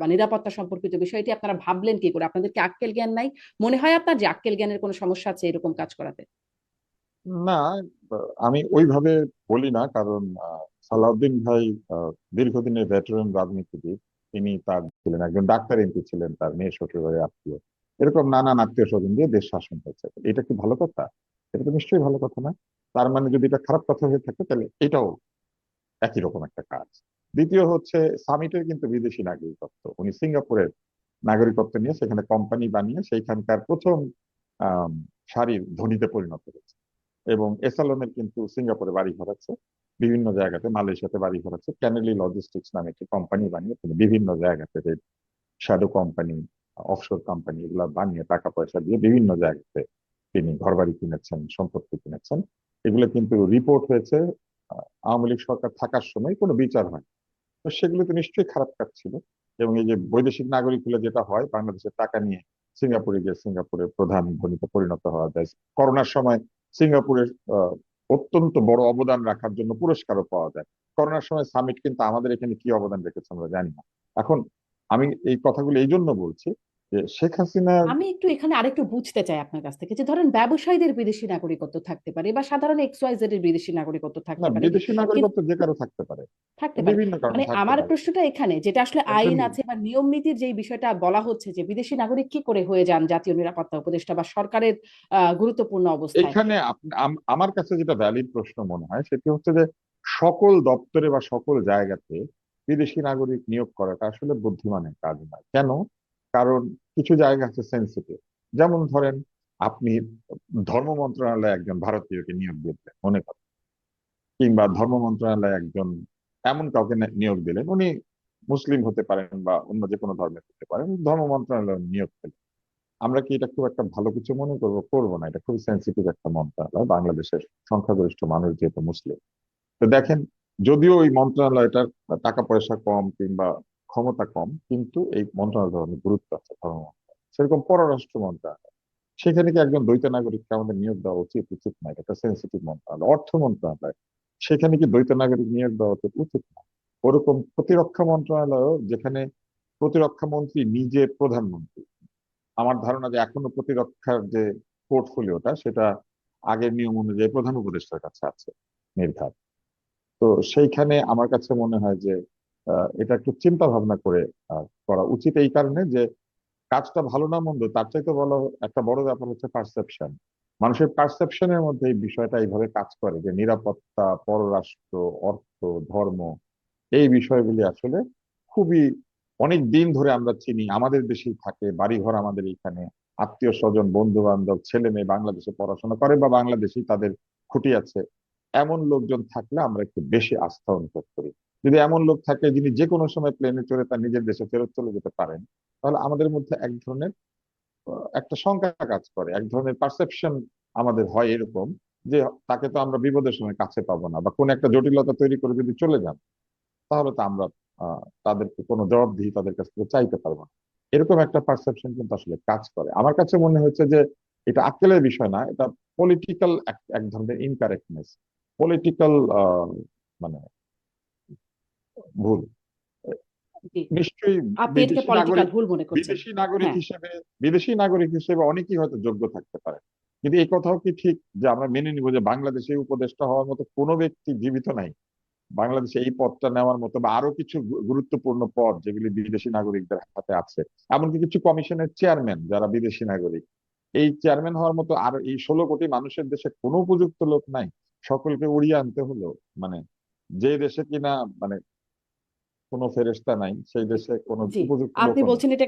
বা নিরাপত্তা সম্পর্কিত বিষয়টি আপনারা ভাবলেন কি করে? আপনাদের কি আক্কেল জ্ঞান নাই? মনে হয় আপনার যে আক্কেল জ্ঞানের কোনো সমস্যা আছে এরকম কাজ করাতে। না আমি ওইভাবে বলি না, কারণ সালাউদ্দিন ভাই দীর্ঘদিনের ভেটারেন রাজনীতিবিদ, তিনি তার ছিলেন, একজন ডাক্তার এমপি ছিলেন, তার মেয়ে শ্বশুরবাড়ির আত্মীয়। এরকম নানান আত্মীয় স্বজন দিয়ে দেশ শাসন করছে। এটা কি ভালো কথা? এটা তো নিশ্চয়ই ভালো কথা না। তার মানে যদি এটা খারাপ কথা হয়ে থাকে, তাহলে এটাও একই রকম একটা কাজ। দ্বিতীয় হচ্ছে সামিটের কিন্তু বিদেশি নাগরিকত্ব। উনি সিঙ্গাপুরের নাগরিকত্ব নিয়ে সেখানে কোম্পানি বানিয়ে সেইখানকার প্রথম সারির ধনীতে পরিণত হয়েছে। এবং এসালনের কিন্তু সিঙ্গাপুরে বাড়ি ঘর বিভিন্ন জায়গাতে, মালয়েশিয়াতে বাড়ি ঘর ক্যানেলি লজিস্টিক্স নামে একটি কোম্পানি বানিয়ে তিনি বিভিন্ন জায়গাতে শ্যাডো কোম্পানি, অফশোর কোম্পানি এগুলা বানিয়ে টাকা পয়সা দিয়ে বিভিন্ন জায়গাতে তিনি ঘরবাড়ি কিনেছেন, সম্পত্তি কিনেছেন। এগুলো কিন্তু রিপোর্ট হয়েছে আওয়ামী লীগ সরকার থাকার সময় কোনো বিচার হয় তো সেগুলো তো নিশ্চয়ই খারাপ কাজ ছিল। এবং এই যে বৈদেশিক নাগরিক হলে যেটা হয়, বাংলাদেশের টাকা নিয়ে সিঙ্গাপুরে গিয়ে সিঙ্গাপুরের প্রধান ধনীতে পরিণত হওয়া যায়। করোনার সময় সিঙ্গাপুরের অত্যন্ত বড় অবদান রাখার জন্য পুরস্কারও পাওয়া যায়। করোনার সময় সামিট কিন্তু আমাদের এখানে কি অবদান রেখেছে আমরা জানি না। এখন আমি এই কথাগুলো এই জন্য বলছি যে শেখ হাসিনা আমি একটু এখানে আরেকটু বুঝতে চাই আপনার কাছ থেকে যে ধরেন ব্যবসায়ীদের বিদেশি নাগরিকত্ব থাকতে পারে বা সাধারণ এক্স ওয়াই জেড এর বিদেশি নাগরিকত্ব থাকতে পারে। বিদেশি নাগরিকত্ব যে কারও থাকতে পারে। থাকতে পারে। বিভিন্ন কারণে মানে আমার পারে। প্রশ্নটা এখানে যেটা আসলে আইন। আছে বা নিয়ম নীতির যে বিষয়টা বলা হচ্ছে যে বিদেশি নাগরিক কি করে হয়ে যান জাতীয় নিরাপত্তা উপদেষ্টা বা সরকারের গুরুত্বপূর্ণ অবস্থায়? এখানে আমার কাছে যেটা ভ্যালিড প্রশ্ন মনে হয় সেটি হচ্ছে যে সকল দপ্তরে বা সকল জায়গাতে বিদেশি নাগরিক নিয়োগ করাটা আসলে বুদ্ধিমানের কাজ নয়। কেন? কারণ কিছু জায়গা আছে সেন্সিটিভ যেমন ধরেন, আপনি ধর্ম মন্ত্রণালয়ে একজন ভারতীয়কে নিয়োগ দিলেন, মনে করেন। কিংবা ধর্ম মন্ত্রণালয়ে একজন এমন কাউকে নিয়োগ দিলেন, উনি মুসলিম হতে পারেন বা অন্য যে কোনো ধর্মের হতে পারেন, ধর্ম মন্ত্রণালয়ে নিয়োগ পেলেন আমরা কি এটা খুব একটা ভালো কিছু মনে করব? করব না, এটা খুব সেন্সিটিভ একটা মন্ত্রণালয়, বাংলাদেশের সংখ্যাগরিষ্ঠ মানুষ যেহেতু মুসলিম। তো দেখেন, যদিও ওই মন্ত্রণালয়টার টাকা পয়সা কম কিংবা ক্ষমতা কম, কিন্তু এই মন্ত্রণালয়ের অনেক গুরুত্ব আছে ধর্ম মন্ত্রণালয় সেরকম পররাষ্ট্র মন্ত্রণালয়, সেখানে কি একজন দ্বৈত নাগরিককে আমাদের নিয়োগ দেওয়া উচিত উচিত না? এটা সেন্সিটিভ মন্ত্রণালয়। অর্থ মন্ত্রণালয়, সেখানে কি দ্বৈত নাগরিক নিয়োগ দেওয়া উচিত উচিত না? ওরকম প্রতিরক্ষা মন্ত্রণালয়ও যেখানে প্রতিরক্ষা মন্ত্রী নিজে প্রধানমন্ত্রী, আমার ধারণা যে এখনও প্রতিরক্ষার যে পোর্টফোলিওটা, সেটা আগের নিয়ম অনুযায়ী প্রধান উপদেষ্টার কাছে আছে নির্ধার তো সেইখানে আমার কাছে মনে হয় যে এটা একটু চিন্তা ভাবনা করে করা উচিত এই কারণে যে কাজটা ভালো না মন্দ, তার চাইতে বলো একটা বড় ব্যাপার হচ্ছে পারসেপশন মানুষের পারসেপশনের মধ্যে এই বিষয়টা এইভাবে কাজ করে যে নিরাপত্তা, পররাষ্ট্র, অর্থ, ধর্ম, এই বিষয়গুলি আসলে খুবই অনেক দিন ধরে আমরা চিনি, আমাদের দেশেই থাকে, বাড়িঘর আমাদের এখানে আত্মীয় স্বজন বন্ধু বান্ধব ছেলে মেয়ে বাংলাদেশে পড়াশোনা করে বা বাংলাদেশেই তাদের খুঁটি আছে, এমন লোকজন থাকলে আমরা একটু বেশি আস্থা অনুভব করি। যদি এমন লোক থাকে যিনি যে কোনো সময় প্লেনে চড়ে তার নিজের দেশে ফেরত চলে যেতে পারেন, তাহলে আমাদের মধ্যে এক ধরনের একটা শঙ্কা কাজ করে, এক ধরনের পারসেপশন আমাদের হয় এরকম যে তাকে তো আমরা বিপদের সময় কাছে পাবো না বা কোন একটা জটিলতা তৈরি করে যদি চলে যান, তাহলে তো আমরা তাদেরকে কোনো জবাবদিহি তাদের কাছ থেকে চাইতে পারব না। এরকম একটা পারসেপশন কিন্তু আসলে কাজ করে। আমার কাছে মনে হচ্ছে যে এটা আক্কেলের বিষয় না, এটা পলিটিক্যাল এক ধরনের ইনকারেক্টনেস পলিটিক্যাল মানে ভুল। নিশ্চয়ই নাগরিক বিদেশি নাগরিক হ্যাঁ। হিসেবে বিদেশি নাগরিক হিসেবে অনেকেই হয়তো যোগ্য থাকতে পারে। কিন্তু এই কথাও কি ঠিক যে আমরা মেনে নিব যে বাংলাদেশে উপদেষ্টা হওয়ার মতো কোনো ব্যক্তি জীবিত নাই? বাংলাদেশে এই পদটা নেওয়ার মতো বা আরও কিছু গুরুত্বপূর্ণ পদ যেগুলি বিদেশি নাগরিকদের হাতে আছে এমনকি কিছু কমিশনের চেয়ারম্যান যারা বিদেশি নাগরিক এই চেয়ারম্যান হওয়ার মতো আর এই ষোলো কোটি মানুষের দেশে কোনো উপযুক্ত লোক নাই। সকলকে উড়িয়ে আনতে হলো মানে যে দেশে কিনা মানে কোনো ফেরেস্তা নাই সেই দেশে কোনো উপযুক্ত আপনি বলছেন এটা